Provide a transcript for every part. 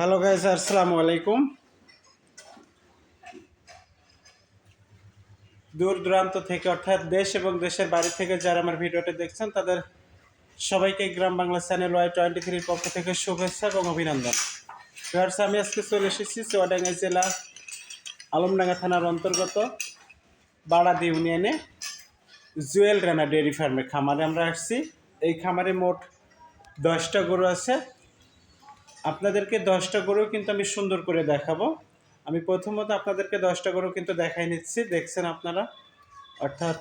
Hello guys আসসালামু আলাইকুম দূর দূরান্ত থেকে, অর্থাৎ দেশ এবং দেশের বাড়ি থেকে যারা আমার ভিডিওটি দেখছেন, তাদের সবাইকে Gram Bangla channel Y twenty থ্রির পক্ষ থেকে শুভেচ্ছা এবং অভিনন্দন। আমি আজকে চলে এসেছি চুয়াডাঙ্গা জেলা আলমডাঙ্গা থানার অন্তর্গত বাড়াদি ইউনিয়নে জুয়েল রানা ডেয়ারি ফার্মের খামারে আমরা আসছি। এই খামারে মোট দশটা গরু আছে। আপনাদেরকে দশটা গরু কিন্তু আমি সুন্দর করে দেখাবো। আমি প্রথমত আপনাদেরকে দশটা গরু কিন্তু দেখাই নিচ্ছি। দেখছেন আপনারা? অর্থাৎ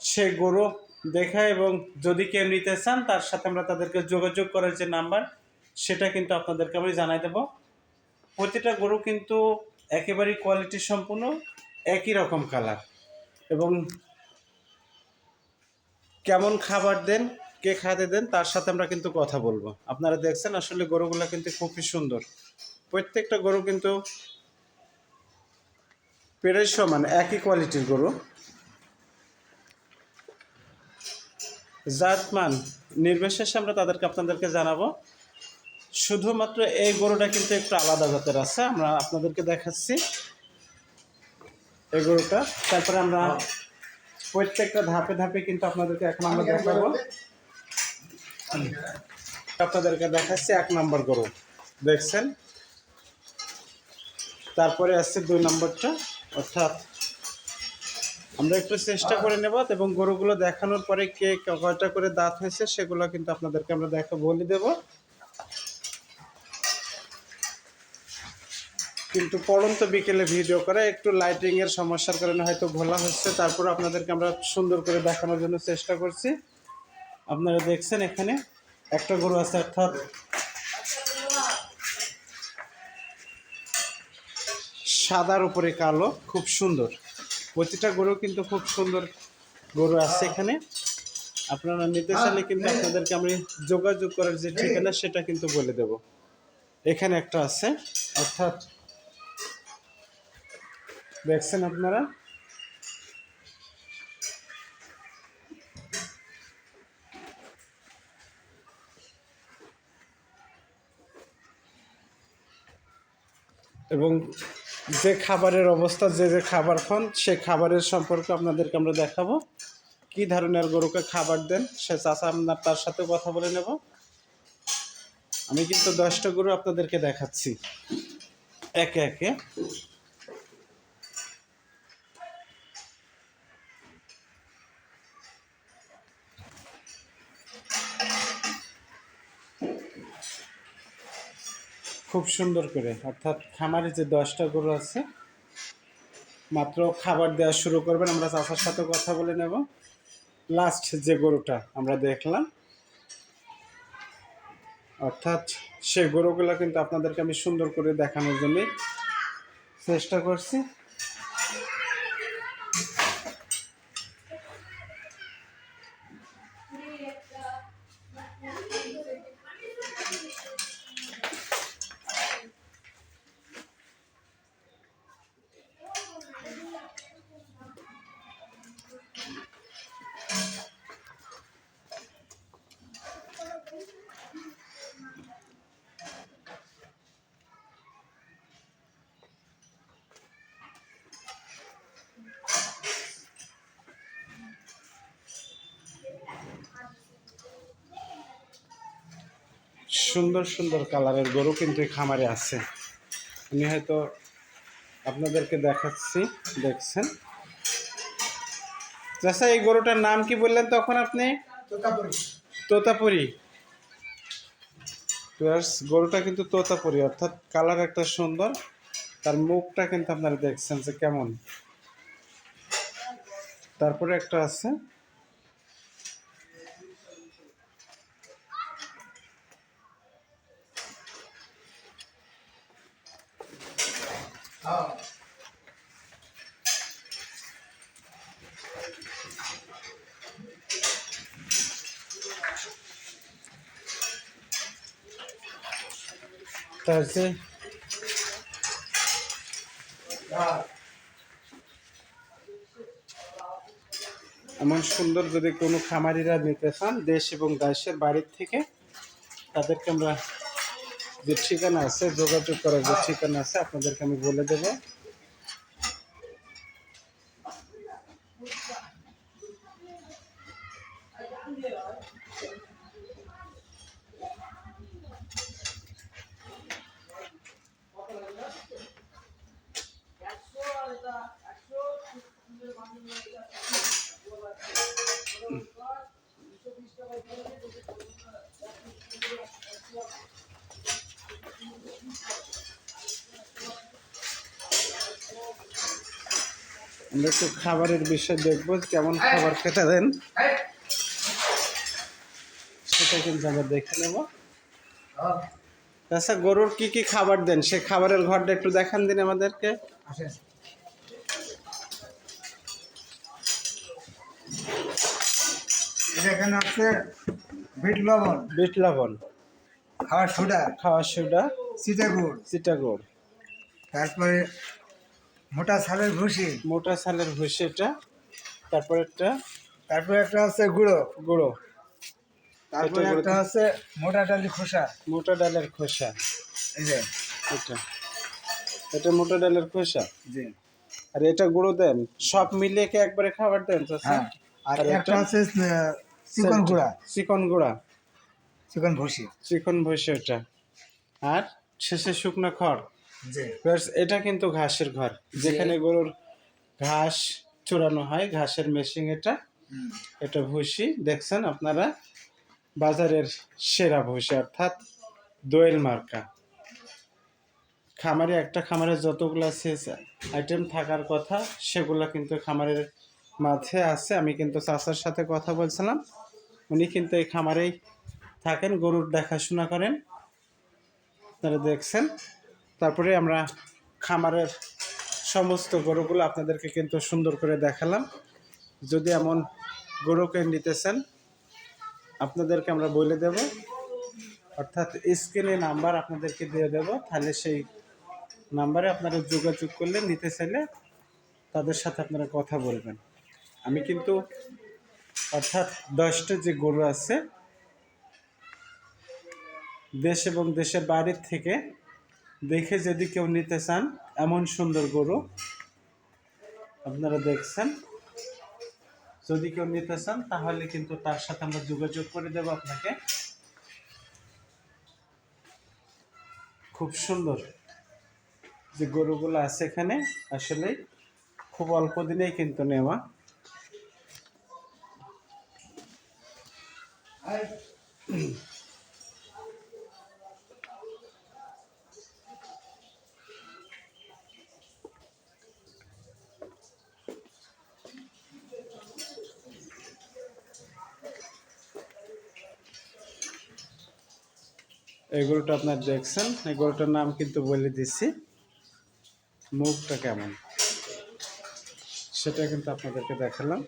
সে গরু দেখা এবং যদি কেউ নিতে চান, তার সাথে আমরা তাদেরকে যোগাযোগ করার যে নাম্বার, সেটা কিন্তু আপনাদেরকে আমি জানাই দেবো। প্রতিটা গরু কিন্তু একেবারেই কোয়ালিটি সম্পূর্ণ একই রকম কালার এবং কেমন খাবার দেন কে খাতে দেন তার সাথে আমরা কিন্তু কথা বলব। আপনারা দেখছেন আসলে গরুগুলো কিন্তু খুবই সুন্দর। প্রত্যেকটা গরু কিন্তু পেরের সমান একই কোয়ালিটির গরু। জাতমান নির্বিশেষে আমরা তাদেরকে আপনাদেরকে জানাব শুধুমাত্র এই গরুটা কিন্তু একটু আলাদা জাতের আছে। আমরা আপনাদেরকে দেখাচ্ছি এই গরুটা। তারপরে আমরা প্রত্যেকটা ধাপে ধাপে কিন্তু আপনাদেরকে এখন আমরা দেখাবো। আপনাদেরকে দেখাচ্ছি, এক নম্বর গরু। দেখছেন? তারপরে আসছে দুই নম্বরটা, অর্থাৎ আমরা একটু চেষ্টা করে নেব এবং গরুগুলো দেখানোর পরে কে কয়টা করে দাঁত হয়েছে সেগুলো কিন্তু আপনাদেরকে আমরা দেখা বলে দেব। কিন্তু পড়ন্ত বিকেলে ভিডিও করে, একটু লাইটিংয়ের সমস্যার কারণে হয়তো ভোলা হচ্ছে, তারপর আপনাদেরকে আমরা সুন্দর করে দেখানোর জন্য চেষ্টা করছি। আপনারা দেখছেন এখানে একটা গরু আছে, অর্থাৎ সাদার উপরে কালো, খুব সুন্দর। প্রতিটা গরু কিন্তু খুব সুন্দর গরু আছে এখানে। আপনারা নিতে চাইলে কিন্তু আপনাদেরকে আমি যোগাযোগ করার যে ঠিকানা, সেটা কিন্তু বলে দেব। এখানে একটা আছে, অর্থাৎ দেখছেন আপনারা? এবং যে খাবারের অবস্থা, যে যে খাবার খান, সে খাবারের সম্পর্কে আপনাদেরকে আমরা দেখাবো। কি ধরনের গরুকে খাবার দেন, সে চাষা আপনার তার সাথে কথা বলে নেব। আমি কিন্তু দশটা গরু আপনাদেরকে দেখাচ্ছি। একে একে। খুব সুন্দর করে, অর্থাৎ খামারে যে দশটা গরু আছে, মাত্র খাবার দেওয়া শুরু করবেন। আমরা চাষার সাথে কথা বলে নেব। লাস্ট যে গরুটা আমরা দেখলাম, অর্থাৎ সে গরুগুলো কিন্তু আপনাদেরকে আমি সুন্দর করে দেখানোর জন্য চেষ্টা করছি। সুন্দর সুন্দর কালারের গরু কিন্তু এই খামারে আছে। আমি হয়তো আপনাদেরকে দেখাচ্ছি দেখছেন? চাষা এই গরুটার নাম কি বললেন তখন আপনি? তোতাপুরি। গরুটা কিন্তু তোতাপুরি অর্থাৎ কালার একটা সুন্দর। তার মুখটা কিন্তু আপনারা দেখছেন যে কেমন। তারপরে একটা আছে। যে এমন সুন্দর যদি কোনো খামারিরা নিতে চান, দেশ এবং দেশের বাড়ির থেকে, তাদেরকে আমরা যে ঠিকানা আছে, যোগাযোগ করার যে ঠিকানা আছে, আপনাদেরকে আমি বলে দেব। আমরা একটু খাবারের বিষয় দেখব কেমন খাবার খেতে দেন। সেটা কিন্তু আমরা দেখে নেব। আচ্ছা গরুর কি কি খাবার দেন? সে খাবারের ঘরটা একটু দেখান দিন আমাদেরকে। এখানে হচ্ছে বিট লবণ। বিট লবণ। খাওয়ার সোডা খাওয়া সোডা চিটাগুড় চিটাগোড় তারপরে মোটা ছালের ভুসি। মোটা সালের ভুসিটা তারপর একটা তারপরে একটা হচ্ছে গুঁড়ো। গুঁড়ো। তারপরে একটা হচ্ছে মোটা ডালি খোসা। মোটা ডালের খোসা। এই যে। এটা। এটা মোটা ডালের খোসা? জি। আর এটা গুঁড়ো দেন। সব মিলিয়ে কি একবারে খাবার দেন চাচা? হ্যাঁ। আর একটা? হচ্ছে চিকন গুঁড়া। চিকন গুঁড়া। চিকন ভুসি। চিকন ভুসি ওটা। আর শেষে শুকনো খড়। এটা কিন্তু ঘাসের ঘর। যেখানে গরুর ঘাস চড়ানো হয় ঘাসের মেশিন এটা। এটা ভুসি দেখছেন আপনারা? বাজারের সেরা ভুসি অর্থাৎ দোয়েল মার্কা। খামারে একটা খামারে যতগুলা শেষ আইটেম থাকার কথা সেগুলা কিন্তু খামারের মাঝে আছে। আমি কিন্তু চাচার সাথে কথা বলছিলাম। উনি কিন্তু এই খামারেই থাকেন গরুর দেখাশোনা করেন। আপনারা দেখছেন? তারপরে আমরা খামারের সমস্ত গরুগুলো আপনাদেরকে কিন্তু সুন্দর করে দেখালাম। যদি এমন গরুকে নিতেছেন, আপনাদেরকে আমরা বলে দেব। অর্থাৎ স্ক্রিনে নাম্বার আপনাদেরকে দিয়ে দেব। তাহলে সেই নাম্বারে আপনারা যোগাযোগ করলে, নিতে চাইলে তাদের সাথে আপনারা কথা বলবেন। আমি কিন্তু অর্থাৎ দশটা যে গরু আছে, দেশ এবং দেশের বাইরের থেকে দেখে যদি কেউ নিতে চান, এমন সুন্দর গরু আপনারা দেখছেন। যদি কেউ নিতে চান, তাহলে কিন্তু তার সাথে আমরা যোগাযোগ করে দেব আপনাকে। খুব সুন্দর যে গরুগুলো আছে এখানে, আসলে খুব অল্প দিনেই কিন্তু নেওয়া। এই গরুটা আপনার দেখছেন এই গরুটার নাম কিন্তু বলে দিচ্ছি মুখটা কেমন? সেটা কিন্তু আপনাদেরকে দেখালাম।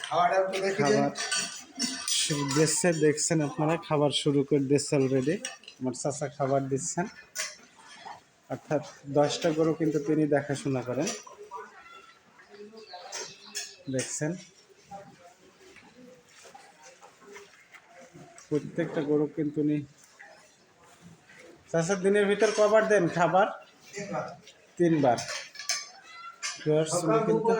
খাবার দিচ্ছে দেখছেন আপনারা খাবার শুরু করে দিচ্ছে অলরেডি আমার চাচা খাবার দিচ্ছেন। অর্থাৎ দশটা গরু কিন্তু তিনি দেখাশোনা করেন। দেখছেন? প্রত্যেকটা গরু কিন্তু উনি চাচা দিনের ভিতর কবার দেন? খাবার? তিনবার। কিন্তু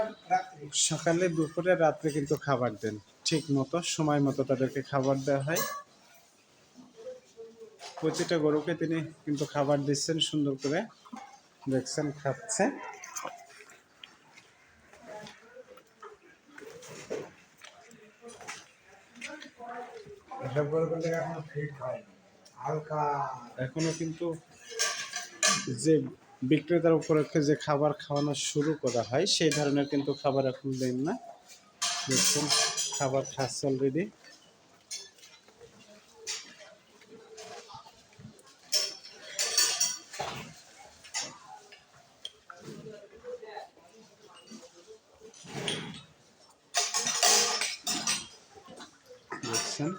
সকালে, দুপুরে, রাত্রে কিন্তু খাবার দেন। ঠিক মতো, সময় মতো তাদেরকে খাবার দেওয়া হয়। প্রতিটা গরুকে তিনি কিন্তু খাবার দিচ্ছেন সুন্দর করে দেখছেন খাচ্ছে। এখনও কিন্তু যে বিক্রেতার উপলক্ষে যে খাবার খাওয়ানো শুরু করা হয় সেই ধরনের কিন্তু খাবার এখন দেন না। দেখছেন খাবার খাচ্ছে অলরেডি দেখছেন।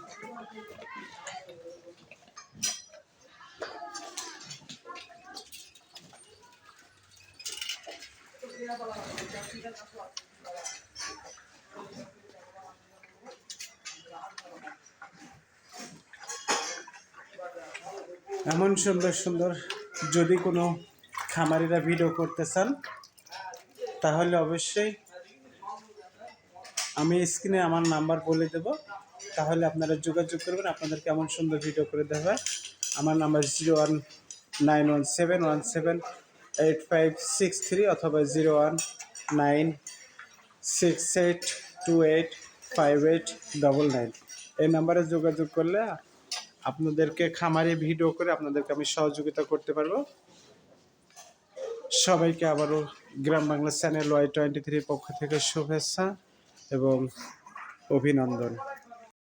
এমন সুন্দর সুন্দর যদি কোনো খামারিরা ভিডিও করতে চান, তাহলে অবশ্যই আমি স্ক্রিনে আমার নাম্বার বলে দেব। তাহলে আপনারা যোগাযোগ করবেন। আপনাদের কেমন সুন্দর ভিডিও করে দেওয়া আমার number zero one nine one seven one seven eight five six three অথবা zero one nine six eight two eight five eight double nine এই নাম্বারে যোগাযোগ করলে আপনাদেরকে খামারে ভিডিও করে আপনাদেরকে আমি সহযোগিতা করতে পারব। সবাইকে আবারও Gram Bangla channel Y twenty থ্রির পক্ষ থেকে শুভেচ্ছা এবং অভিনন্দন।